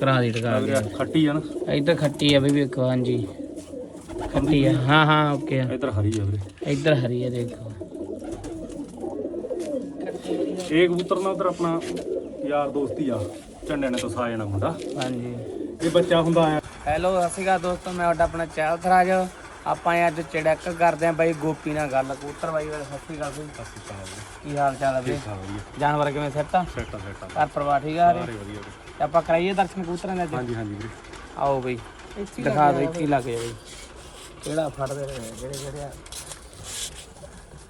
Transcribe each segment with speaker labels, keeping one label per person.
Speaker 1: ਕਰਾ ਦੀ ਟਕਾ
Speaker 2: ਵੀਰੇ ਖੱਟੀ ਆ ਨਾ।
Speaker 1: ਇੱਧਰ ਖੱਟੀ ਆ ਬਈ ਵੇਖੋ ਹਾਂਜੀ। ਖੱਟੀ ਆ। ਹਾਂ ਹਾਂ ਓਕੇ ਆ।
Speaker 2: ਇਧਰ ਹਰੀ ਆ ਵੀਰੇ।
Speaker 1: ਇੱਧਰ ਹਰੀ ਆ ਦੇਖੋ।
Speaker 2: ਇਹ ਕਬੂਤਰ ਨਾ ਉਧਰ ਆਪਣਾ ਯਾਰ ਦੋਸਤੀ ਆ ਝੰਡੇ ਨੇ ਤੋਂ ਸਾ ਜਾਣਾ ਮੁੰਡਾ।
Speaker 1: ਹਾਂਜੀ।
Speaker 2: ਇਹ ਬੱਚਾ ਹੁੰਦਾ ਆ।
Speaker 1: ਹੈਲੋ ਸਤਿ ਸ਼੍ਰੀ ਅਕਾਲ ਦੋਸਤੋ ਮੈਂ ਤੁਹਾਡਾ ਆਪਣਾ ਚੈਲ ਥਰਾਜ। ਆਪਾਂ ਅੱਜ ਚੜੈਕ ਕਰਦੇ ਆਂ ਬਾਈ ਗੋਪੀ ਨਾਲ ਗੱਲ। ਕਬੂਤਰ ਬਾਈ ਵਾਲੇ ਸਤਿ ਸ਼੍ਰੀ ਅਕਾਲ। ਬਈ ਕੀ ਹਾਲ ਚਾਲ ਆ ਬਈ ਜਾਨਵਰ ਕਿਵੇਂ ਸੈੱਟ ਆ?
Speaker 2: ਸੈਟ ਆ ਸੈਟ ਆ।
Speaker 1: ਘਰ ਪਰਿਵਾਰ ਠੀਕ ਆ
Speaker 2: ਸਾਰੇ? ਵਧੀਆ।
Speaker 1: ਤੇ ਆਪਾਂ ਕਰਾਈਏ ਦਰਸ਼ਨ ਕਬੂਤਰਾਂ ਦੇ ਅੱਜ।
Speaker 2: ਹਾਂਜੀ ਹਾਂਜੀ ਵੀਰੇ।
Speaker 1: ਆਓ ਬਈ। ਦਿਖਾ ਦਿਓ ਇੱਥੇ ਹੀ ਲੱਗ ਜਾ ਬਈ। ਕਿਹੜਾ ਫੜਦੇ ਰਹੇ ਜਿਹੜੇ ਜਿਹੜੇ ਆ।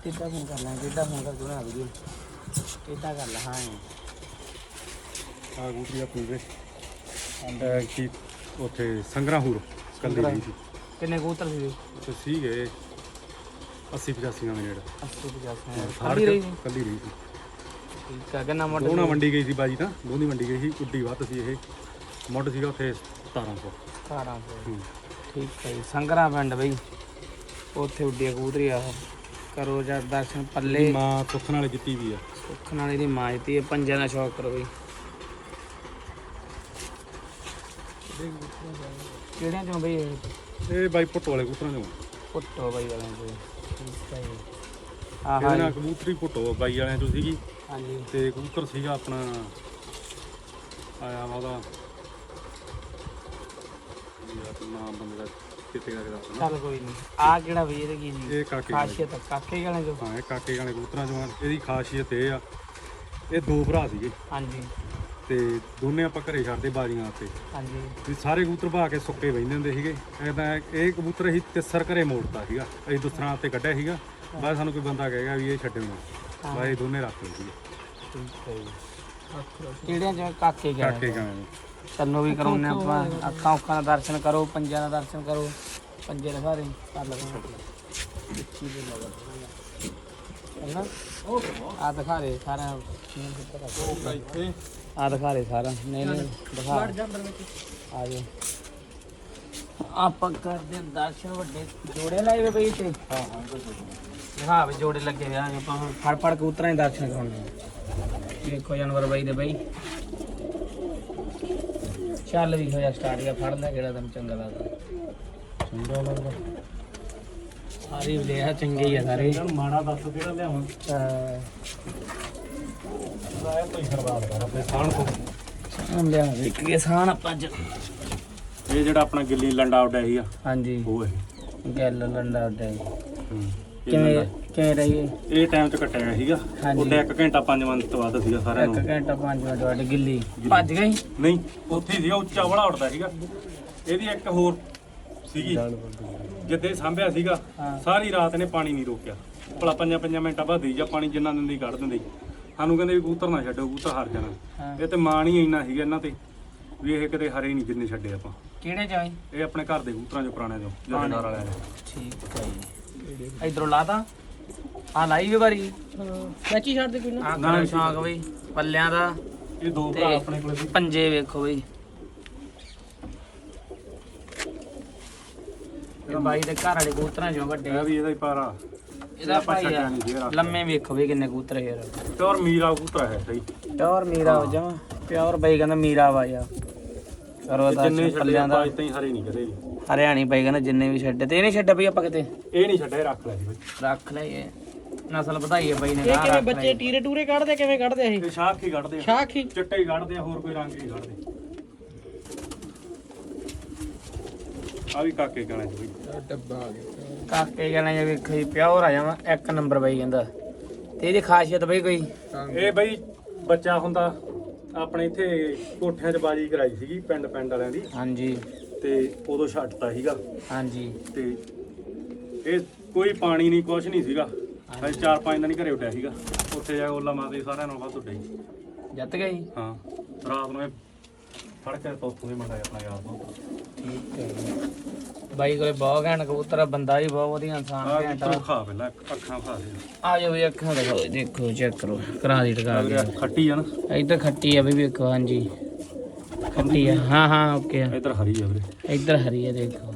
Speaker 1: ਕਿੱਦਾਂ ਫੋਨ ਕਰਨਾ ਕਿੱਦਾਂ ਫੋਨ ਕਰ ਵੀਡੀਓ ਕਿੱਦਾਂ ਕਰ ਲਾ ਹਾਂ।
Speaker 2: ਆ ਕਬੂਤਰੀ ਆਪਣੀ ਵੀਰੇ। ਐਂਡ ਕੀ ਉੱਥੇ ਸੰਗਰਾਹੂਰ ਕੱਲੀ ਰਹੀ ਸੀ।
Speaker 1: ਕਿੰਨੇ ਕਬੂਤਰ ਸੀ?
Speaker 2: ਤੇ ਸੀਗੇ 80 85 ਦਾ ਮਿੰਟ
Speaker 1: 80 50
Speaker 2: ਹਾਰ
Speaker 1: ਖਾਲੀ ਰਹੀ ਸੀ?
Speaker 2: ਕੱਲੀ ਰਹੀ ਸੀ।
Speaker 1: ਠੀਕ ਆ ਕਿੰਨਾ
Speaker 2: ਦੋਨਾ ਮੰਡੀ ਗਈ ਸੀ ਬਾਜੀ ਤਾਂ ਦੋਨੀ ਮੰਡੀ ਗਈ ਸੀ ਉੱਡੀ ਵੱਧ ਸੀ ਇਹ। ਮੁੱਢ ਸੀਗਾ ਉੱਥੇ 1700
Speaker 1: 1200
Speaker 2: ਹੂੰ।
Speaker 1: ਠੀਕ ਹੈ ਜੀ ਸੰਗਰਾ ਪਿੰਡ ਬਈ। ਉੱਥੇ ਉੱਡੀ ਕਬੂਤਰੀ ਆ ਕਰੋ ਜਾਂ ਦਰਸ਼ਨ ਪੱਲੇ।
Speaker 2: ਮਾਂ ਸੁੱਖ ਨਾਲ ਜਿੱਤੀ ਵੀ ਆ।
Speaker 1: ਸੁੱਖ ਨਾਲ ਇਹਦੀ ਮਾਂ ਦਿੱਤੀ ਹੈ ਪੰਜਾਂ ਦਾ ਸ਼ੌਕ ਕਰੋ ਬਈ। ਕਿਹੜਿਆਂ ਚੋਂ ਬਈ ਇਹ?
Speaker 2: ਇਹ ਬਾਈ ਪੁੱਟ ਵਾਲੇ ਕਬੂਤਰਾਂ ਦੇ
Speaker 1: ਪੁੱਟੋ ਬਈ ਵਾਲਿਆਂ ਚੋਂ। ਠੀਕ ਹੈ ਜੀ।
Speaker 2: ਇਹਦੇ
Speaker 1: ਆਹਾ
Speaker 2: ਨਾਲ। ਕਬੂਤਰੀ ਪੁੱਟੋ ਬਾਈ ਵਾਲਿਆਂ ਚੋਂ ਸੀਗੀ।
Speaker 1: ਹਾਂਜੀ।
Speaker 2: ਤੇ ਕਬੂਤਰ ਸੀਗਾ ਆਪਣਾ ਆਇਆ ਵਾ ਉਹਦਾ। ਯਾਰ ਨਾਮ ਬੰਦੇ ਦਾ ਕਿਤੇ ਦਾ ਕਿਦਾ
Speaker 1: ਚੱਲ ਕੋਈ ਨਹੀਂ। ਆ ਕਿਹੜਾ ਬਈ ਇਹਦੇ ਕੀ ਜੀ?
Speaker 2: ਇਹ ਕਾਕੇ ਵਾਲੇ।
Speaker 1: ਖਾਸੀਅਤ ਕਾਕੇ ਵਾਲਿਆਂ ਚੋਂ।
Speaker 2: ਹਾਂ ਇਹ ਕਾਕੇ ਵਾਲੇ ਕਬੂਤਰਾਂ ਚੋਂ ਆ। ਇਹਦੀ ਖਾਸੀਅਤ ਇਹ ਆ ਇਹ ਦੋ ਭਰਾ ਸੀਗੇ।
Speaker 1: ਹਾਂਜੀ।
Speaker 2: ਤੇ ਦੋਨੇ ਆਪਾਂ ਘਰੇ ਛੱਡਦੇ ਬਾਜੀਆਂ ਉੱਤੇ।
Speaker 1: ਹਾਂਜੀ।
Speaker 2: ਵੀ ਸਾਰੇ ਕਬੂਤਰ ਭਾ ਕੇ ਸੁੱਕੇ ਬੈਠੇ ਹੁੰਦੇ ਸੀਗੇ। ਐਦਾਂ ਇਹ ਕਬੂਤਰ ਅਸੀਂ ਤਿਸਰ ਘਰੇ ਮੋੜਤਾ ਸੀਗਾ। ਅਸੀਂ ਦੂਸਰਾ ਉੱਤੇ ਕੱਢਿਆ ਸੀਗਾ। ਬਾਅਦ ਸਾਨੂੰ ਕੋਈ ਬੰਦਾ ਕਹੇਗਾ ਵੀ ਇਹ ਛੱਡਣਾ ਬਾਅਦ ਇਹ ਦੋਨੇ ਰੱਖ
Speaker 1: ਹੈ ਜੀ ਕਿਹੜਿਆਂ ਚੋਂ ਕਾਕੇ ਵਾਲਿਆਂ
Speaker 2: ਕਾਕੇ ਗਾਂ
Speaker 1: ਤੈਨੂੰ ਵੀ ਕਰਾਉਨੇ ਆਪਾਂ। ਅੱਖਾਂ ਉੱਖਾਂ ਦਾ ਦਰਸ਼ਨ ਕਰੋ ਪੰਜਾਂ ਦਾ ਦਰਸ਼ਨ ਕਰੋ। ਪੰਜੇ ਦੇ ਕਰ ਲਗਾ ਵਿੱਚੀ ਦੇ ਲਗਾ ਹੈਨਾ ਆ ਦਿਖਾ ਦੇ ਸਾਰਾ ਆ ਦਿਖਾ ਦੇ ਸਾਰਾ ਨਹੀਂ ਨਹੀਂ ਦਿਖਾ। ਆ ਜਾ ਆਪਾਂ ਕਰਦੇ ਦਰਸ਼ਨ ਵੱਡੇ। ਜੋੜੇ ਲਾਏ ਵੇ ਬਈ ਤੇ ਹਾਂ ਹਾਂ ਦਿਖਾ ਵੀ ਜੋੜੇ ਲੱਗੇ ਹੋਏ ਆ ਆਪਾਂ ਹੁਣ ਫੜ ਫੜ ਕੇ ਉਤਰਾਂ ਹੀ ਦਰਸ਼ਨ ਕਰਾਉਣੇ ਆ। ਦੇਖੋ ਜਾਨਵਰ ਬਾਈ ਦੇ ਬਾਈ। ਚੱਲ ਵੀ ਹੋਇਆ ਸਟਾਰਟ ਗਿਆ ਫੜ ਲੈ ਕਿਹੜਾ ਤੈਨੂੰ ਚੰਗਾ ਲੱਗਦਾ।
Speaker 2: ਚੰਗਾ ਲੱਗਦਾ।
Speaker 1: ਸਾਰੇ ਲੈ ਆ ਚੰਗੇ ਹੀ ਆ ਸਾਰੇ।
Speaker 2: ਇਹਨਾਂ ਨੂੰ ਮਾੜਾ ਦੱਸ ਕਿਹੜਾ ਲਿਆਵਾਂ
Speaker 1: ਅਹ
Speaker 2: ਰਾਇ ਹੀ ਖਰਬਾਦ ਕਰ ਆਪਣੇ ਸਾਣ
Speaker 1: ਸਾਨ ਲਿਆ ਇੱਕ ਕੇ ਸਾਨ ਆਪਾਂ ਅੱਜ।
Speaker 2: ਇਹ ਜਿਹੜਾ ਆਪਣਾ ਗਿੱਲੀ ਲੰਡਾ ਉੱਡਿਆ ਸੀਗਾ।
Speaker 1: ਹਾਂਜੀ।
Speaker 2: ਉਹ ਹੈ।
Speaker 1: ਗੱਲ ਲੰਡਾ ਉੱਡੇ
Speaker 2: ਹੂੰ। ਇਹ
Speaker 1: ਕਿਵੇਂ
Speaker 2: ਲੰਡਾ-
Speaker 1: ਕਿਵੇਂ ਰਹੀ?
Speaker 2: ਇਹ ਟਾਈਮ ਚ ਕੱਟਿਆ ਗਿਆ ਸੀਗਾ।
Speaker 1: ਹਾਂਜੀ।
Speaker 2: ਉਹਦਾ 1 ਘੰਟਾ 5 ਮਿੰਟ ਤੋਂ ਵੱਧ ਸੀਗਾ ਸਾਰਿਆਂ
Speaker 1: ਇੱਕ
Speaker 2: ਨੂੰ।
Speaker 1: ਘੰਟਾ 5 ਮਿੰਟ ਵੱਡ ਗਿੱਲੀ। ਭੱਜ ਗਈ?
Speaker 2: ਨਹੀਂ ਉੱਥੇ ਹੀ ਸੀਗਾ ਉੱਚਾ ਬੜਾ ਉੱਡਦਾ ਸੀਗਾ। ਇਹਦੀ ਇੱਕ ਹੋਰ ਸੀਗੀ ਜਿੱਦੇ ਸਾਂਭਿਆ ਸੀਗਾ
Speaker 1: ਹਾਂ।
Speaker 2: ਸਾਰੀ ਰਾਤ ਨੇ ਪਾਣੀ ਨਹੀਂ ਰੋਕਿਆ। ਭਲਾ ਪੰਜਾਂ ਪੰਜਾਂ ਮਿੰਟਾਂ ਬਾਅਦ ਹੀ ਜਾਂ ਪਾਣੀ ਜਿੰਨਾ ਦਿੰਦੀ ਕੱਢ ਦਿੰਦੀ ਸਾਨੂੰ ਕਹਿੰਦੇ ਵੀ ਕਬੂਤਰ ਨਾ ਛੱਡੋ ਕਬੂਤਰ ਹਾਰ ਜਾਣਾ।
Speaker 1: ਹਾਂ।
Speaker 2: ਇਹ ਤੇ ਮਾਣ ਹੀ ਇੰਨਾ ਸੀਗਾ ਇਹਨਾਂ ਤੇ ਵੀ ਇਹ ਕਿਤੇ ਹਰੇ ਨਹੀਂ ਜਿੰਨੇ ਛੱਡੇ ਆਪਾਂ।
Speaker 1: ਕਿਹੜੇ ਜਾਈ
Speaker 2: ਇਹ ਆਪਣੇ ਘਰ ਦੇ ਕਬੂਤਰਾਂ ਚੋਂ ਪੁਰਾਣੇ। ਚੋਂ ਜਥੇਦਾਰ ਵਾਲਿਆਂ ਦੇ
Speaker 1: ਠੀਕ ਹੈ ਜੀ। ਇਧਰੋਂ ਲਾਤਾ ਆ ਲਾਈ ਵੀ ਵਾਰੀ। ਮੈਚੀ ਛੱਡ ਦੇ ਕੋਈ ਨਾ। ਨਾ ਸ਼ੌਂਕ ਬਈ ਪੱਲਿਆਂ ਦਾ।
Speaker 2: ਇਹ ਦੋ ਭਰਾ ਆਪਣੇ ਕੋਲੇ ਸੀ।
Speaker 1: ਪੰਜੇ ਵੇਖੋ ਬਈ। ਇਹ ਬਾਈ ਦੇ ਘਰ ਵਾਲੇ ਕਬੂਤਰਾਂ ਚੋਂ ਵੱਡੇ।
Speaker 2: ਇਹ ਵੀ ਇਹਦਾ ਹੀ ਪਾਰਾ
Speaker 1: ਇਹਦਾ
Speaker 2: ਆਪਾਂ
Speaker 1: ਭਾਈ ਆ। ਲੰਮੇ ਵੇਖੋ ਵੀ ਕਿੰਨੇ ਕਬੂਤਰ ਯਾਰ।
Speaker 2: ਪਿਓਰ ਮੀਰਾ ਕਬੂਤਰ ਹੈ ਸਹੀ।
Speaker 1: ਪਿਓਰ ਮੀਰਾ ਜਮਾ। ਪਿਓਰ ਬਾਈ ਕਹਿੰਦਾ ਮੀਰਾ ਵਾ ਯਾ ਕਰੋ ਦਾ
Speaker 2: ਜਿੰਨੇ ਛੱਡੇ
Speaker 1: ਪੱਲਿਆਂ
Speaker 2: ਆਪਾਂ
Speaker 1: ਦਾ
Speaker 2: ਇਦਾਂ ਹੀ ਹਰੇ ਨਹੀਂ ਕਦੇ ਵੀ।
Speaker 1: ਹਰਿਆਣੀ ਕਹਿੰਦਾ ਜਿੰਨੇ ਵੀ ਛੱਡੇ ਤੇ ਇਹ ਨਹੀਂ ਛੱਡੇ ਬਈ ਆਪਾਂ ਕਿਤੇ?
Speaker 2: ਇਹ ਨਹੀਂ ਛੱਡੇ ਰੱਖ ਲੈ ਜੀ ਬਈ।
Speaker 1: ਰੱਖ ਲੈ ਇਹ। ਨਸਲ ਵਧਾਈ ਹੈ ਬਾਈ ਨੇ ਇਹ ਕਿਵੇਂ ਬੱਚੇ ਟੀਰੇ ਟੂਰੇ ਕੱਢਦੇ ਕਿਵੇਂ ਕੱਢਦੇ ਇਹ?
Speaker 2: ਇਹ ਸ਼ਾਖ ਹੀ ਕੱਢਦੇ ਆ।
Speaker 1: ਸ਼ਾਖ ਹੀ?
Speaker 2: ਚਿੱਟੇ ਹੀ ਕੱਢਦੇ ਆ ਹੋਰ ਕੋਈ ਰੰਗ ਨਹੀਂ ਕੱਢਦੇ। ਆ ਵੀ ਕਾਕੇ ਗਾਣੇ ਚ ਬਈ।
Speaker 1: ਕਾਕੇ ਕਹਿੰਦਾ ਜੇ ਵੇਖੋ ਜੀ ਪਿਓਰ ਆ ਜਾਵਾਂ ਇੱਕ ਨੰਬਰ ਬਾਈ ਕਹਿੰਦਾ ਤੇ ਇਹਦੀ ਖਾਸੀਅਤ ਬਈ ਕੋਈ?
Speaker 2: ਇਹ ਬਈ ਬੱਚਾ ਹੁੰਦਾ ਆਪਣੇ ਇੱਥੇ ਕੋਠਿਆਂ 'ਚ ਬਾਜੀ ਕਰਾਈ ਸੀਗੀ ਪਿੰਡ ਪਿੰਡ ਵਾਲਿਆਂ ਦੀ।
Speaker 1: ਹਾਂਜੀ।
Speaker 2: ਤੇ ਉਦੋਂ ਛੱਡਤਾ ਸੀਗਾ।
Speaker 1: ਹਾਂਜੀ।
Speaker 2: ਤੇ ਇਹ ਕੋਈ ਪਾਣੀ ਨਹੀਂ ਕੁਛ ਨਹੀਂ ਸੀਗਾ। ਹਜੇ। ਚਾਰ ਪੰਜ ਦਿਨ ਹੀ ਘਰੇ ਉੱਡਿਆ ਸੀਗਾ। ਉੱਥੇ ਜਾ ਕੇ ਓਲਾ ਮਾਰਦੇ ਸਾਰਿਆਂ ਨੂੰ ਵੱਧ ਉੱਡਿਆ ਜੀ।
Speaker 1: ਜਿੱਤ ਗਈ
Speaker 2: ਹਾਂ। ਰਾਤ ਨੂੰ ਇਹ ਫੜ ਕੇ ਤੋਥੋਂ ਦੇ ਮੁੰਡਾ ਆਪਣਾ ਯਾਰ ਤੋਂ
Speaker 1: ਠੀਕ ਹੈ ਜੀ। ਬਾਈ ਕੋਲੇ ਬਹੁਤ ਘੈਂਟ ਕਬੂਤਰ ਆ ਬੰਦਾ ਵੀ ਬਹੁਤ ਵਧੀਆ ਇਨਸਾਨ
Speaker 2: ਆ
Speaker 1: ਘੈਂਟ
Speaker 2: ਕਬੂਤਰ ਖਾ ਪਹਿਲਾਂ ਅੱਖਾਂ ਖਾ ਦੇ।
Speaker 1: ਆ ਜਾਓ ਵੀ ਅੱਖਾਂ ਦੇਖੋ ਚੈੱਕ ਕਰੋ। ਕਰਾ ਦੀ ਟਕਾ
Speaker 2: ਵੀਰੇ ਖੱਟੀ ਆ ਨਾ।
Speaker 1: ਇੱਧਰ ਖੱਟੀ ਆ ਬਈ ਵੇਖੋ ਹਾਂਜੀ। ਖੱਟੀ ਆ। ਹਾਂ ਹਾਂ ਓਕੇ ਆ।
Speaker 2: ਇਧਰ ਹਰੀ ਆ ਵੀਰੇ।
Speaker 1: ਇੱਧਰ ਹਰੀ ਆ ਦੇਖੋ।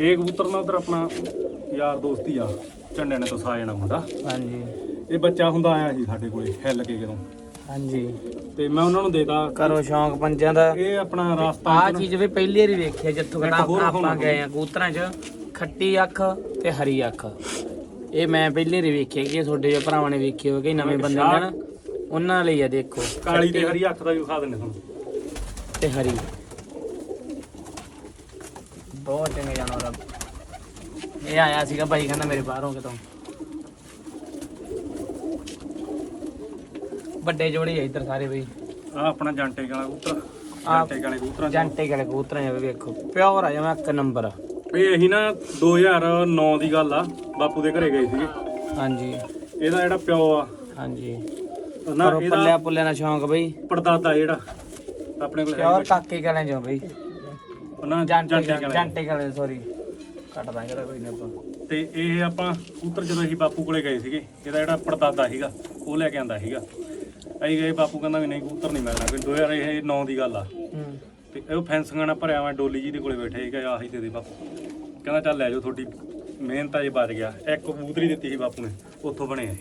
Speaker 2: ਇਹ ਕਬੂਤਰ ਨਾ ਉਧਰ ਆਪਣਾ ਯਾਰ ਦੋਸਤੀ ਆ ਝੰਡੇ ਨੇ ਤੋਂ ਸਾ ਜਾਣਾ ਮੁੰਡਾ।
Speaker 1: ਹਾਂਜੀ।
Speaker 2: ਇਹ ਬੱਚਾ ਹੁੰਦਾ ਆਇਆ ਸੀ ਸਾਡੇ ਕੋਲੇ ਹਿੱਲ ਕੇ ਜਦੋਂ
Speaker 1: ਹਾਂਜੀ।
Speaker 2: ਤੇ ਮੈਂ ਉਹਨਾਂ ਨੂੰ ਦੇਤਾ।
Speaker 1: ਕਰੋ ਸ਼ੌਂਕ ਪੰਜਾਂ ਦਾ।
Speaker 2: ਇਹ ਆਪਣਾ ਰਾਸਤਾ
Speaker 1: ਆ ਚੀਜ਼ ਵੀ ਪਹਿਲੀ ਵਾਰੀ ਵੇਖੀ ਆ ਜਿੱਥੋਂ
Speaker 2: ਇੱਕ
Speaker 1: ਕਦਾ ਆਪਾਂ ਗਏ ਆ ਕਬੂਤਰਾਂ 'ਚ ਖੱਟੀ ਅੱਖ ਤੇ ਹਰੀ ਅੱਖ। ਇਹ ਮੈਂ ਪਹਿਲੀ ਵਾਰੀ ਵੇਖਿਆ ਕਿ ਤੁਹਾਡੇ ਭਰਾਵਾਂ ਨੇ ਵੇਖੀ ਹੋਵੇ ਕਿ ਨਵੇਂ ਬੰਦੇ ਨੇ ਨਾ ਉਹਨਾਂ ਲਈ ਆ ਦੇਖੋ।
Speaker 2: ਕਾਲੀ ਤੇ ਹਰੀ ਅੱਖ ਦਾ ਵੀ ਵਿਖਾ ਦਿੰਦੇ ਤੁਹਾਨੂੰ।
Speaker 1: ਤੇ ਹਰੀ। ਬਹੁਤ ਚੰਗੇ ਜਾਨਵਰ ਆ। ਇਹ ਆਇਆ ਸੀਗਾ ਭਾਈ ਕਹਿੰਦਾ ਮੇਰੇ ਬਾਹਰੋਂ ਕਿਤੋਂ ਵੱਡੇ ਜੋੜੇ ਆ ਇੱਧਰ ਸਾਰੇ ਬਈ।
Speaker 2: ਆ ਆਪਣਾ ਜਾਂਟੇ ਵਾਲਾ ਕਬੂਤਰ।
Speaker 1: ਆਹ
Speaker 2: ਜਾਂਟੇ ਵਾਲੇ ਕਬੂਤਰਾਂ ਚੋਂ।
Speaker 1: ਜੰਟੇ ਵਾਲੇ ਕਬੂਤਰਾਂ ਆ ਵੀ ਵੇਖੋ। ਪਿਓਰ ਆ ਜਮਾ ਇੱਕ ਨੰਬਰ
Speaker 2: ਇਹ ਅਸੀਂ ਨਾ 2009 ਦੀ ਗੱਲ ਆ। ਬਾਪੂ ਦੇ ਘਰੇ ਗਏ ਸੀਗੇ।
Speaker 1: ਹਾਂਜੀ।
Speaker 2: ਇਹਦਾ ਜਿਹੜਾ ਪਿਓ ਆ।
Speaker 1: ਹਾਂਜੀ।
Speaker 2: ਨਾ
Speaker 1: ਕਰੋ
Speaker 2: ਇਹਦਾ
Speaker 1: ਪੱਲਿਆ ਪੁੱਲਿਆ ਦਾ ਸ਼ੌਂਕ ਬਈ।
Speaker 2: ਪੜਦਾਦਾ ਜਿਹੜਾ ਆਪਣੇ ਕੋਲ
Speaker 1: ਪਿਓਰ ਕਾਕੇ ਕਾਲੇ ਜੋ ਬਈ।
Speaker 2: ਉਹਨਾਂ
Speaker 1: ਜੰਟੇ
Speaker 2: ਜਾਂਟੇ ਵਾਲੇ
Speaker 1: ਜੰਟੇ ਕਾਲੇ ਸੌਰੀ ਕੱਟ ਦਾਂਗੇ ਕੋਈ ਨਾ ਆਪਾਂ।
Speaker 2: ਤੇ ਇਹ ਆਪਾਂ ਕਬੂਤਰ ਜਦੋਂ ਅਸੀਂ ਬਾਪੂ ਕੋਲੇ ਗਏ ਸੀਗੇ ਇਹਦਾ ਜਿਹੜਾ ਪੜਦਾਦਾ ਸੀਗਾ ਉਹ ਲੈ ਕੇ ਆਂਦਾ ਸੀਗਾ। ਅਸੀਂ ਗਏ ਬਾਪੂ ਕਹਿੰਦਾ ਵੀ ਨਹੀਂ ਕਬੂਤਰ ਨਹੀਂ ਮਿਲਣਾ। ਕੋਈ 2009 ਦੀ ਗੱਲ ਆ।
Speaker 1: ਹੂੰ।
Speaker 2: ਤੇ ਉਹ ਫੈਂਸਿੰਗਾਂ ਨਾਲ ਭਰਿਆ ਮੈਂ ਡੋਲੀ ਜੀ ਦੇ ਕੋਲੇ ਬੈਠੇ ਸੀਗਾ ਆਹੀ ਦੇ ਦੇ ਬਾਪੂ। ਕਹਿੰਦਾ ਚੱਲ ਲੈ ਜਾਓ ਤੁਹਾਡੀ ਮਿਹਨਤ ਆ ਜੇ ਬਚ ਗਿਆ। ਇੱਕ ਕਬੂਤਰੀ ਦਿੱਤੀ ਸੀ ਬਾਪੂ ਨੇ ਉੱਥੋਂ ਬਣਿਆ ਇਹ।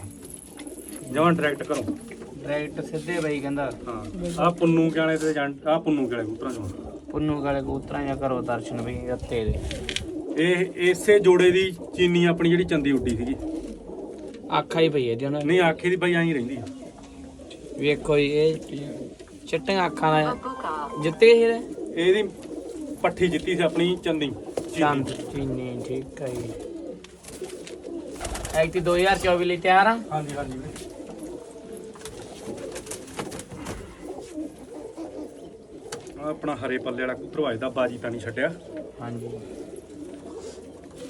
Speaker 2: ਜਮਾਂ ਡਾਇਰੈਕਟ ਕਰੋ
Speaker 1: ਡਾਇਰੈਕਟ ਸਿੱਧੇ ਬਈ ਕਹਿੰਦਾ।
Speaker 2: ਹਾਂ। ਆ ਪੁੰਨੂ ਕਿਆਲੇ ਤੇ ਆ ਪੁੰਨੂ ਕਿਆਲੇ ਕਬੂਤਰਾਂ ਚੋਂ
Speaker 1: ਪੁੰਨੂ ਕਾਲੇ ਕਬੂਤਰਾਂ ਜਾਂ ਕਰੋ ਦਰਸ਼ਨ ਬਈ ਰੱਤੇ ਦੇ।
Speaker 2: ਇਹ ਇਸੇ ਜੋੜੇ ਦੀ ਚੀਨੀ ਆਪਣੀ ਜਿਹੜੀ ਚੰਦੀ ਉੱਡੀ ਸੀਗੀ।
Speaker 1: ਆਖਾ ਹੀ ਪਈ ਜੀ ਉਹਨਾਂ
Speaker 2: ਨਹੀਂ ਆਖੇ ਦੀ ਬਾਈ ਐਂ ਰਹਿੰਦੀ ਆ।
Speaker 1: ਵੇਖੋ ਜੀ, ਇਹ ਚਿੱਟੀਆਂ ਅੱਖਾਂ ਦਾ ਜਿੱਤੇ ਹੀ
Speaker 2: ਇਹਦੀ? ਪੱਠੀ ਜਿੱਤੀ ਸੀ ਆਪਣੀ ਚੰਦੀ।
Speaker 1: ਚੰਦ ਚੀਨੀ ਠੀਕ ਹੈ ਜੀ। ਐਕਟੀ 2024 ਲਈ ਤਿਆਰ ਆ?
Speaker 2: ਹਾਂਜੀ ਹਾਂਜੀ ਵੀਰੇ। ਆਪਣਾ ਹਰੇ ਪੱਲੇ ਵਾਲਾ ਕਬੂਤਰ ਵਾਜਦਾ ਬਾਜੀ ਤਾਂ ਨਹੀਂ ਛੱਡਿਆ।
Speaker 1: ਹਾਂਜੀ।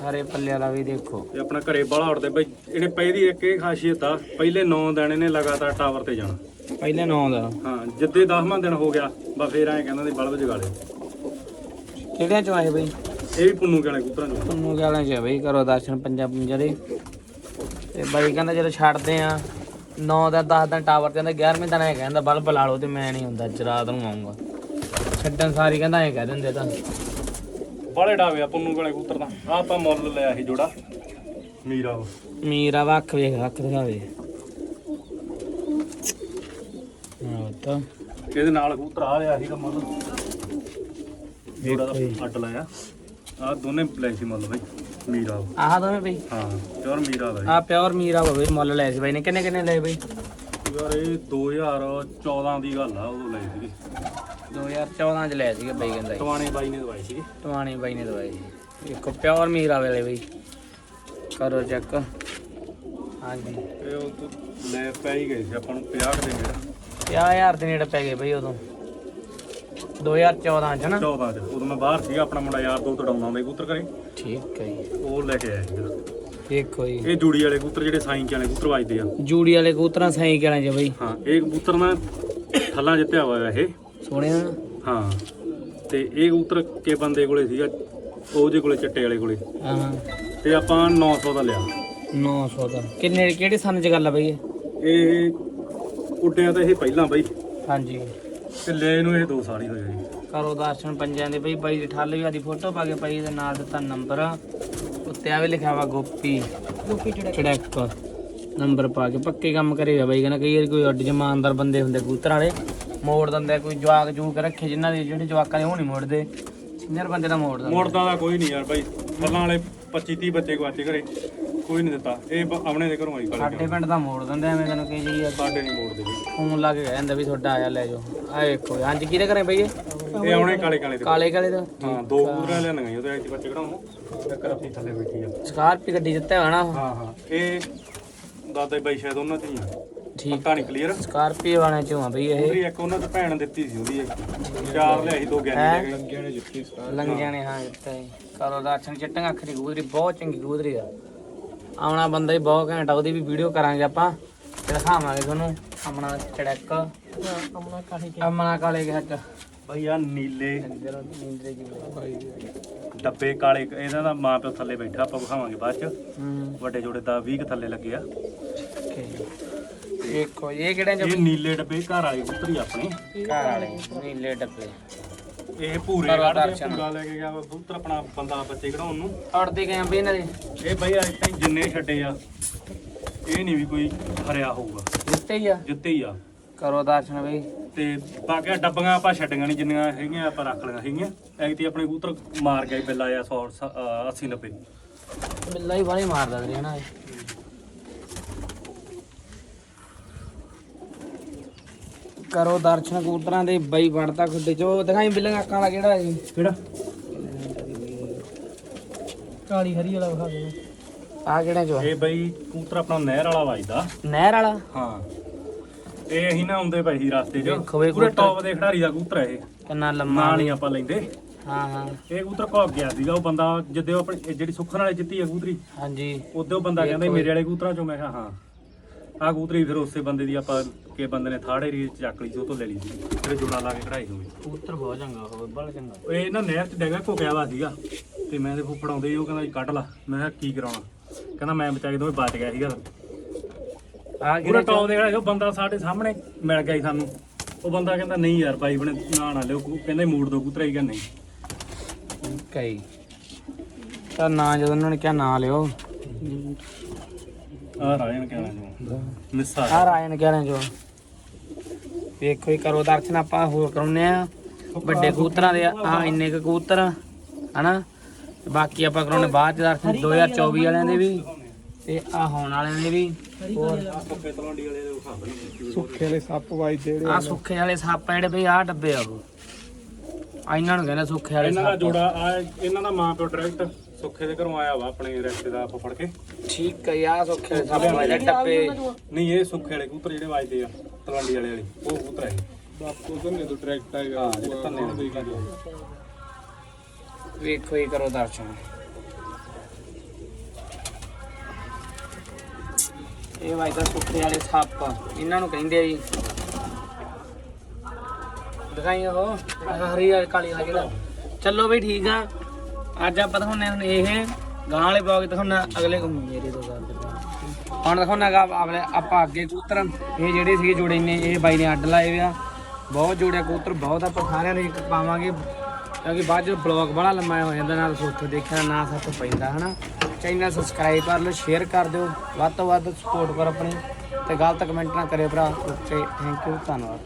Speaker 1: ਹਰੇ ਪੱਲੇ ਵਾਲਾ ਵੀ ਦੇਖੋ।
Speaker 2: ਤੇ ਆਪਣਾ ਘਰੇ ਬਾਲਾ ਉੜਦੇ ਬਈ ਇਹਨੇ ਦੀ ਇੱਕ ਇਹ ਖਾਸੀਅਤ ਆ ਪਹਿਲੇ 9 ਦਿਨ ਇਹਨੇ ਲਗਾਤਾਰ ਟਾਵਰ ਤੇ ਜਾਣਾ।
Speaker 1: ਪਹਿਲੇ ਨੌ ਦਾ।
Speaker 2: ਹਾਂ ਜਿੱਦੇ 10ਵਾਂ ਦਿਨ ਹੋ ਗਿਆ ਬਾ ਫੇਰ ਐਂ ਕਹਿੰਦਾ ਦੀ ਬਲਬ ਜਗਾ ਲਿਓ।
Speaker 1: ਕਿਹੜਿਆਂ ਚੋਂ ਆਏ ਬਈ?
Speaker 2: ਇਹ ਵੀ ਪੁੰਨੂ ਵਾਲੇ ਕਬੂਤਰਾਂ ਚੋਂ।
Speaker 1: ਪੁੰਨੂ ਵਾਲਿਆਂ ਚ ਆ ਬਈ ਕਰੋ ਦਰਸ਼ਨ ਪੰਜਾ ਪੰਜਾ ਦੇ। ਤੇ ਬਾਈ ਕਹਿੰਦਾ ਜਦੋਂ ਛੱਡਦੇ ਆ 9 ਦਾ 10 ਦਿਨ ਟਾਵਰ ਤੇ ਆਂਦਾ 11ਵੇਂ ਦਿਨ ਇਹ ਕਹਿੰਦਾ ਬਲਬ ਲਾ ਲਓ ਤੇ ਮੈਂ ਨਹੀਂ ਹੁੰਦਾ ਅੱਜ ਰਾਤ ਨੂੰ ਆਉਂਗਾ ਛੱਡਣ ਸਾਰੀ ਕਹਿੰਦਾ ਐ ਕਹਿ ਦਿੰਦੇ ਤਾਂ।
Speaker 2: ਬਾਲੇ ਡਾਵੇ ਆ ਪੁੰਨੂ ਵਾਲੇ ਕਬੂਤਰ ਦਾ ਆ ਆਪਾਂ ਮੁੱਲ ਲਿਆ ਸੀ ਜੋੜਾ। ਮੀਰਾ ਵਾ।
Speaker 1: ਮੀਰਾ ਵੱਖ ਵੇਖ ਅੱਖ ਦਿਖਾਵੇ। ਹਾਂ ਤਾਂ।
Speaker 2: ਇਹਦੇ ਨਾਲ ਕਬੂਤਰ ਆ ਲਿਆ ਸੀਗਾ ਮੁੱਲ। ਜੋੜਾ ਦਾ ਅੱਡ ਲਾਇਆ। ਆ ਦੋਨੇ ਲੈ ਸੀ ਮੁੱਲ ਬਈ ਮੀਰਾ ਵਾ।
Speaker 1: ਆਹ ਦੋਵੇਂ ਬਈ?
Speaker 2: ਹਾਂ ਪਿਓਰ ਮੀਰਾ ਦਾ
Speaker 1: ਆ ਪਿਓਰ ਮੀਰਾ ਹੋਵੇ ਮੁੱਲ ਲੈ ਸੀ ਬਾਈ ਨੇ। ਕਿੰਨੇ ਕਿੰਨੇ ਲਏ ਬਈ।
Speaker 2: ਯਾਰ ਇਹ 2014 ਦੀ ਗੱਲ ਆ ਉਦੋਂ ਲਏ ਸੀਗੇ।
Speaker 1: 2014 ਚ ਲਏ ਸੀਗੇ ਬਾਈ ਕਹਿੰਦਾ ਜੀ।
Speaker 2: ਟਵਾਣੇ ਬਾਈ ਨੇ ਦਵਾਈ ਸੀਗੇ।
Speaker 1: ਟਵਾਣੀ ਬਾਈ ਨੇ ਦਵਾਈ ਸੀ। ਦੇਖੋ ਪਿਓਰ ਮੀਰਾ ਵਾਲੇ ਬਈ। ਕਰੋ ਚੈੱਕ। ਹਾਂਜੀ।
Speaker 2: ਇਹ ਉਹ ਤੋਂ ਲੈ ਪੈ ਹੀ ਗਏ ਸੀ ਆਪਾਂ ਨੂੰ 50 ਦੇ ਜਿਹੜਾ
Speaker 1: 50000 ਦੇ ਨੇੜੇ ਪੈ ਗਏ ਬਈ ਉਦੋਂ। 2014 ਚ ਨਾ।
Speaker 2: 14 ਚ। ਉਦੋਂ ਮੈਂ ਬਾਹਰ ਸੀਗਾ ਆਪਣਾ ਮੁੰਡਾ ਯਾਰ ਦੋ ਤੜਾਉਂਦਾ ਹੁੰਦਾ ਸੀ ਕਬੂਤਰ ਕਰੇ
Speaker 1: ਠੀਕ ਹੈ ਜੀ।
Speaker 2: ਉਹ ਲੈ ਕੇ ਆਇਆ ਸੀਗਾ
Speaker 1: ਦੇਖੋ ਜੀ।
Speaker 2: ਇਹ ਜੂੜੀ ਵਾਲੇ ਕਬੂਤਰ ਜਿਹੜੇ ਸਾਈਂ ਵਾਲੇ ਕਬੂਤਰ ਵੱਜਦੇ ਆ।
Speaker 1: ਜੂੜੀ ਵਾਲੇ ਕਬੂਤਰਾਂ ਸਾਈ ਕਰਾਂ ਚ ਬਈ।
Speaker 2: ਹਾਂ ਇਹ ਕਬੂਤਰ ਨਾ ਥੱਲਾਂ ਜਿੱਤਿਆ ਹੋਇਆ ਇਹ।
Speaker 1: ਸੋਹਣਿਆ।
Speaker 2: ਹਾਂ। ਤੇ ਇਹ ਕਬੂਤਰ ਕੇ ਬੰਦੇ ਕੋਲੇ ਸੀਗਾ ਉਹ ਜੇ ਕੋਲੇ ਚੱਟੇ ਵਾਲੇ ਕੋਲੇ।
Speaker 1: ਹਾਂ।
Speaker 2: ਤੇ ਆਪਾਂ 900 ਦਾ ਲਿਆ।
Speaker 1: 900 ਦਾ। ਕਿੰਨੇ ਕਿਹੜੇ ਸੰਨ ਚ ਗੱਲ ਆ ਬਈ ਇਹ?
Speaker 2: ਇਹ ਉੱਡਿਆ ਤਾਂ ਇਹ ਪਹਿਲਾਂ ਬਈ।
Speaker 1: ਹਾਂਜੀ।
Speaker 2: ਤੇ ਲੈ ਨੂੰ ਇਹ 2 ਸਾਲ ਹੀ ਹੋਏ ਜੀ।
Speaker 1: ਕਰੋ ਦਰਸ਼ਨ ਪੰਜਾਂ ਦੇ ਬਈ। ਬਾਈ ਦੀ ਠੱਲ ਵੀ ਆਦੀ ਫੋਟੋ ਪਾ ਕੇ ਪਾਈ ਦੇ ਨਾਲ ਦਿੱਤਾ ਨੰਬਰ। ਉੱਤੇ ਆ ਵੀ ਲਿਖਿਆ ਵਾ ਗੋਪੀ। ਗੋਪੀ ਚੜੈਕ। ਨੰਬਰ ਪਾ ਕੇ ਪੱਕੇ ਕੰਮ ਕਰੇਗਾ ਬਾਈ। ਕਹਿੰਦਾ ਕਈ ਵਾਰੀ ਕੋਈ ਅੱਡ ਜਮਾਨਦਾਰ ਬੰਦੇ ਹੁੰਦੇ ਕਬੂਤਰਾਂ ਵਾਲੇ। ਮੋੜ ਦਿੰਦੇ ਆ, ਕੋਈ ਜਵਾਕ ਜੂਕ ਰੱਖੇ ਜਿਨ੍ਹਾਂ ਦੇ ਜਿਹੜੇ ਜਵਾਕਾਂ ਦੇ ਉਹ ਨਹੀਂ ਮੋੜਦੇ। ਸੀਨੀਅਰ ਬੰਦੇ ਦਾ ਮੋੜ ਦਿੰਦੇ
Speaker 2: ਮੁੜਦਾ ਦਾ ਕੋਈ ਨਹੀਂ ਯਾਰ ਬਾਈ। ਫੱਲਾਂ ਵਾਲੇ 25 30 ਬੱਚੇ ਗਵਾਚੇ ਘਰੇ ਕੋਈ ਨਹੀਂ ਦਿੱਤਾ। ਇਹ ਬ- ਆਪਣੇ ਦੇ ਘਰੋਂ ਆਈ ਕਾਲੇ
Speaker 1: ਸਾਡੇ ਪਿੰਡ ਦਾ ਮੋੜ ਦਿੰਦੇ ਐਵੇਂ ਤੈਨੂੰ ਕਹੀ ਜੀ
Speaker 2: ਸਾਡੇ ਨਹੀਂ ਮੋੜਦੇ
Speaker 1: ਫੋਨ ਲਾ ਕੇ ਕਹਿੰਦਾ ਵੀ ਤੁਹਾਡਾ ਆਇਆ ਲੈ ਜਾਓ। ਆ ਵੇਖੋ ਹਾਂਜੀ ਕਿਹਦੇ ਘਰੇ ਬਈ ਇਹ?
Speaker 2: ਆਉਣੇ ਕਾਲੇ ਕਾਲੇ ਦੇ।
Speaker 1: ਕਾਲੇ ਕਾਲੇ ਦਾ?
Speaker 2: ਹਾਂ ਦੋ ਲਿਆਂਦੀਆਂ ਸੀ ਉਹਦੇ ਐਤੀ ਬੱਚੇ ਕਢਾਉਣ ਚੱਕਰ ਆਪੀ ਥੱਲੇ ਬੈਠੀ ਆ।
Speaker 1: ਸਕਾਰਪੀ ਗੱਡੀ ਜਿੱਤੇ ਹੋਣਾ।
Speaker 2: ਹਾਂ ਹਾਂ। ਇਹ ਦਾਦਾ ਬਾਈ ਸ਼ਾਇਦ ਉਹਨਾਂ ਚ ਹੀ ਆ।
Speaker 1: ਠੀਕ
Speaker 2: ਪੱਕਾ ਨਹੀਂ ਕਲੀਅਰ
Speaker 1: ਸਕਾਰਪੀ ਵਾਲਿਆਂ ਚੋਂ ਆ ਬਈ ਇਹ।
Speaker 2: ਉਹਦੀ ਇੱਕ ਉਹਨਾਂ ਤੇ ਭੈਣ ਦਿੱਤੀ ਸੀ ਉਹਦੀ ਇੱਕ। ਚਾਰ ਲਿਆਈ ਦੋ ਗਿਆਨੀ ਲੈ ਗਏ।
Speaker 1: ਲੰਗਿਆਂ ਨੇ ਹਾਂ ਦਿੱਤਾ ਜੀ। ਕਰੋ ਦਰਸ਼ਨ ਚਿੱਟੀਆਂ ਅੱਖ ਦੀ ਕਬੂਤਰੀ ਬਹੁਤ ਚੰਗੀ ਕਬੂਤਰੀ ਆ। ਆਉਣਾ ਬੰਦਾ ਹੀ ਬਹੁਤ ਘੈਂਟ ਆ ਉਹਦੀ ਵੀ ਵੀਡੀਓ ਕਰਾਂਗੇ ਆਪਾਂ। ਤੇ ਦਿਖਾਵਾਂਗੇ ਤੁਹਾਨੂੰ ਅਮਨਾ ਚੜੈਕ। ਅਮਨਾ ਕਾਲੇ ਅਮਨਾ ਕਾਲੇ ਕੇ ਹੱਥ
Speaker 2: ਬਈ ਆ ਨੀਲੇ
Speaker 1: ਅੰਦਰ ਨੀਂਦਰੇ ਜੀ।
Speaker 2: ਡੱਬੇ ਕਾਲੇ ਇਹਨਾਂ ਦਾ ਮਾਂ ਪਿਓ ਥੱਲੇ ਬੈਠਾ ਆਪਾਂ ਵਿਖਾਵਾਂਗੇ ਬਾਅਦ ਚ।
Speaker 1: ਹੂੰ।
Speaker 2: ਵੱਡੇ ਜੋੜੇ ਦਾ 20 ਕੁ ਥੱਲੇ ਲੱਗੇ ਆ।
Speaker 1: ਦੇਖੋ ਇਹ ਕਿਹੜੇ
Speaker 2: ਇਹ
Speaker 1: ਜੋ
Speaker 2: ਨੀਲੇ ਡੱਬੇ ਘਰ ਵਾਲੇ ਕਬੂਤਰੀ ਆਪਣੇ।
Speaker 1: ਘਰ ਵਾਲੇ ਨੀਲੇ ਡੱਬੇ।
Speaker 2: ਇਹ ਭੂਰੇ ਕੱਢਦੇ
Speaker 1: ਦਰਸ਼ਨ।
Speaker 2: ਪੂਰਾ ਲੈ ਕੇ ਗਿਆ ਕਬੂਤਰ ਆਪਣਾ ਬੰਦਾ ਬੱਚੇ ਕਢਾਉਣ ਨੂੰ।
Speaker 1: ਉੜਦੇ ਗਏ ਵੀ ਇਹਨਾਂ ਦੇ?
Speaker 2: ਇਹ ਬਈ ਅੱਜ ਤਾਈਂ ਜਿੰਨੇ ਛੱਡੇ ਆ ਇਹ ਨਹੀਂ ਵੀ ਕੋਈ ਹਰਿਆ ਹੋਊਗਾ।
Speaker 1: ਦਿੱਤੇ ਹੀ ਆ?
Speaker 2: ਜਿੱਤੇ ਹੀ ਆ।
Speaker 1: ਕਰੋ ਦਰਸ਼ਨ ਬਈ।
Speaker 2: ਤੇ ਬਾਕੀ ਡੱਬੀਆਂ ਆਪਾਂ ਛੱਡੀਆਂ ਨਹੀਂ ਜਿੰਨੀਆਂ ਹੈਗੀਆਂ ਆਪਾਂ ਰੱਖ ਲਈਆਂ ਹੈਗੀਆਂ। ਐਗਤੀ ਆਪਣੇ ਕਬੂਤਰ ਮਾਰ ਗਿਆ ਬਿੱਲਾ ਆ 100 80 90
Speaker 1: ਬਿੱਲਾ ਹੀ ਬਾਣੀ ਮਾਰਦਾ ਵੀਰੇ ਨਾ ਇਹ। ਕਰੋ ਦਰਸ਼ਨ ਕਬੂਤਰਾਂ ਦੇ ਬਈ ਵੜਦਾ ਖੁੱਡੇ ਚੋ। ਦਿਖਾਈ ਬਿੱਲਾਂ ਅੱਖਾਂ ਵਾਲਾ ਕਿਹੜਾ ਹੈ
Speaker 2: ਕਿਹੜਾ?
Speaker 1: ਕਾਲੀ ਹਰੀ ਵਾਲਾ ਵਿਖਾ ਦੇ। ਆ ਕਿਹੜਾ ਚੋ
Speaker 2: ਇਹ ਬਈ ਕਬੂਤਰ ਆਪਣਾ ਨਹਿਰ ਵਾਲਾ ਵੱਜਦਾ।
Speaker 1: ਨਹਿਰ ਵਾਲਾ?
Speaker 2: ਹਾਂ। ਇਹ ਅਸੀਂ ਨਾ ਆਉਂਦੇ ਪਏ ਸੀ ਰਸਤੇ 'ਚ।
Speaker 1: ਵੇਖੋ
Speaker 2: ਪੂਰੇ
Speaker 1: ਕਬੂਤਰ।
Speaker 2: ਟੌਪ ਦੇ ਖਿਡਾਰੀ ਦਾ ਕਬੂਤਰ ਹੈ ਇਹ।
Speaker 1: ਕਿੰਨਾ ਲੰਮਾ।
Speaker 2: ਨਾਲ ਹੀ ਆਪਾਂ ਲੈਂਦੇ।
Speaker 1: ਹਾਂ ਹਾਂ।
Speaker 2: ਇਹ ਕਬੂਤਰ ਭੌਗ ਗਿਆ ਸੀਗਾ। ਉਹ ਬੰਦਾ ਜਿੱਦੇ ਆਪਣੀ ਇਹ ਜਿਹੜੀ ਸੁੱਖਣ ਵਾਲੇ ਜਿੱਤੀ ਆ ਕਬੂਤਰੀ
Speaker 1: ਹਾਂਜੀ।
Speaker 2: ਉਦੋਂ ਬੰਦਾ ਕਹਿੰਦਾ ਮੇਰੇ ਵਾਲੇ ਕਬੂਤਰਾਂ ਚੋਂ। ਮੈਂ ਕਿਹਾ ਹਾਂ। ਆਹ ਕਬੂਤਰੀ ਫਿਰ ਉਸੇ ਬੰਦੇ ਦੀ ਆਪਾਂ ਕੇ ਬੰਦੇ ਨੇ ਥਾੜੇ ਰੀ ਚੱਕ ਲਈ ਸੀ ਉਹ ਤੋਂ ਲੈ ਲਈ ਸੀ। ਫਿਰ ਜੋੜਾ ਲਾ ਕੇ ਕਢਾਈ ਹੋਵੇ
Speaker 1: ਕਬੂਤਰ ਬਹੁਤ ਚੰਗਾ ਹੋਵੇ ਬੜਾ ਚੰਗਾ।
Speaker 2: ਇਹ ਨਾ ਨਹਿਰ 'ਚ ਡੈਗਾ ਘੁਕਿਆ ਵਾ ਸੀਗਾ ਤੇ ਮੈਂ ਤੇ ਫੁੱਫੜ ਆਉਂਦੇ ਸੀ, ਉਹ ਕਹਿੰਦਾ ਜੀ ਕੱਢ ਲਾ। ਮੈਂ ਕਿਹਾ ਕੀ ਕਰਾਉਣਾ? ਕਹਿੰਦਾ ਮੈਂ ਬਚਾ ਕੇ ਦੋਵੇਂ ਬਚ ਗਿਆ ਸੀਗਾ।
Speaker 1: ਆ
Speaker 2: ਪੂਰਾ ਟੌਪ ਦੇ ਖੜਾ ਉਹ ਬੰਦਾ ਸਾਡੇ ਸਾਹਮਣੇ ਮਿਲ ਗਿਆ ਸੀ ਸਾਨੂੰ। ਉਹ ਬੰਦਾ ਕਹਿੰਦਾ ਨਹੀਂ ਯਾਰ ਭਾਈ ਬਣੇ ਨਾ ਨਾ ਲਿਓ ਕਹਿੰਦਾ ਮੂਡ ਦੋ ਕਬੂਤਰ ਹੀ ਕਹਿੰਦਾ ਨਹੀਂ।
Speaker 1: ਕਈ। ਤਾਂ ਨਾਂ ਜਦੋਂ ਉਹਨਾਂ ਨੇ ਕਿਹਾ ਨਾਂ ਲਿਓ।
Speaker 2: ਆਹ ਰਾਜਨ ਕਹਿਣਾ ਜੋ। ਮਿੱਸਾ
Speaker 1: ਆ ਰਾਇਨ ਕਹਿ ਰਹੇ ਜੋ। ਵੇਖੋ ਹੀ ਕਰੋ ਦਰਸ਼ਨ ਆਪਾਂ ਹੋਰ ਕਰਾਉਨੇ ਆ ਵੱਡੇ ਕਬੂਤਰਾਂ ਦੇ ਆ ਇੰਨੇ ਕੁ ਕਬੂਤਰ ਹਨਾ? ਤੇ ਬਾਕੀ ਆਪਾਂ ਕਰਾਉਨੇ ਬਾਅਦ ਚ ਦਰਸ਼ਨ 2024 ਵਾਲਿਆਂ ਦੇ ਵੀ ਤੇ ਆ ਹੋਣ ਵਾਲਿਆਂ ਦੇ ਵੀ।
Speaker 3: ਸੁੱਖੇ ਵਾਲੇ ਸੱਪ ਵਾਈ ਜਿਹੜੇ
Speaker 1: ਆ ਸੁੱਖੇ ਵਾਲੇ ਸੱਪ ਆ ਜਿਹੜੇ ਬਈ ਆ ਡੱਬੇ ਆ ਉਹ। ਆ ਇਹਨਾਂ ਨੂੰ ਕਹਿੰਦੇ ਸੁੱਖੇ ਵਾਲੇ
Speaker 2: ਇਹਨਾਂ ਦਾ ਜੋੜਾ ਆ ਇਹਨਾਂ ਦਾ ਮਾਂ ਪਿਓ ਡਾਇਰੈਕਟ ਸੁੱਖੇ ਦੇ ਘਰੋਂ ਆਇਆ ਵਾ ਆਪਣੇ ਰਿਸ਼ਤੇਦਾਰ ਤੋਂ ਫੜ ਕੇ।
Speaker 1: ਠੀਕ ਹੈ ਆ ਸੁੱਖੇ ਵਾਲੇ ਸੱਪ ਆ ਜਿਹੜੇ ਡੱਬੇ
Speaker 2: ਨਹੀਂ ਇਹ ਸੁੱਖੇ ਵਾਲੇ ਕਬੂਤਰ ਜਿਹੜੇ ਵੱਜਦੇ ਆ ਤਲਵੰਡੀ ਵਾਲੇ ਵਾਲੀ। ਉਹ ਕਬੂਤਰ ਹੈ
Speaker 3: ਬਾਪੂ ਧੰਨੇ ਤੋਂ ਟਰੈਕਟ ਆਏਗਾ
Speaker 2: ਹਾਂ ਜਿਹੜੇ ਧੰਨੇ ਦੇ
Speaker 1: ਵੇਖੋ ਹੀ ਕਰੋ ਦਰਸ਼ਨ। ਇਹ ਵਾਈ ਤਾਂ ਸੁੱਕੇ ਵਾਲੇ ਸੱਪ। ਇਹਨਾਂ ਨੂੰ ਕਹਿੰਦੇ ਆ ਜੀ। ਦਿਖਾਈ ਉਹ ਆਹ ਹਰੀ ਵਾਲੀ ਕਾਲੀ ਵਾਲਾ ਜਿਹੜਾ। ਚੱਲੋ ਬਈ ਠੀਕ ਆ। ਅੱਜ ਆਪਾਂ ਦਿਖਾਉਂਦੇ ਹੁਣ ਇਹ ਗਾਂ ਵਾਲੇ ਬਲੌਗ ਦਿਖਾਉਣਾ ਅਗਲੇ ਕੋ ਮੇਰੇ ਤੋਂ ਗੱਲ ਹੁਣ ਦਿਖਾਉਣਾ ਗਾ ਆਪਣੇ ਆਪਾਂ ਅੱਗੇ ਕਬੂਤਰ। ਇਹ ਜਿਹੜੇ ਸੀਗੇ ਜੋੜੇ ਨੇ, ਇਹ ਬਾਈ ਨੇ ਅੱਡ ਲਾਏ ਆ। ਬਹੁਤ ਜੋੜਿਆ ਕਬੂਤਰ, ਬਹੁਤ ਆਪਾਂ ਸਾਰਿਆਂ ਨੂੰ ਪਾਵਾਂਗੇ। ਕਿਉਂਕਿ ਬਾਅਦ ਚ ਬਲੌਗ ਬੜਾ ਲੰਮਾ ਹੋ ਜਾਂਦਾ, ਨਾਲ ਸੁੱਖ ਦੇਖਿਆ ਨਾ ਸੱਪ ਪੈਂਦਾ, ਹਨਾ। ਚੈਨਲ ਸਬਸਕ੍ਰਾਈਬ ਕਰ ਲਓ ਸ਼ੇਅਰ ਕਰ ਦਿਓ, ਵੱਧ ਤੋਂ ਵੱਧ ਸਪੋਰਟ ਕਰੋ ਆਪਣੀ। ਤੇ ਗਲਤ ਕਮੈਂਟ ਨਾ ਕਰਿਓ ਭਰਾ। ਓਕੇ ਥੈਂਕ ਯੂ ਧੰਨਵਾਦ।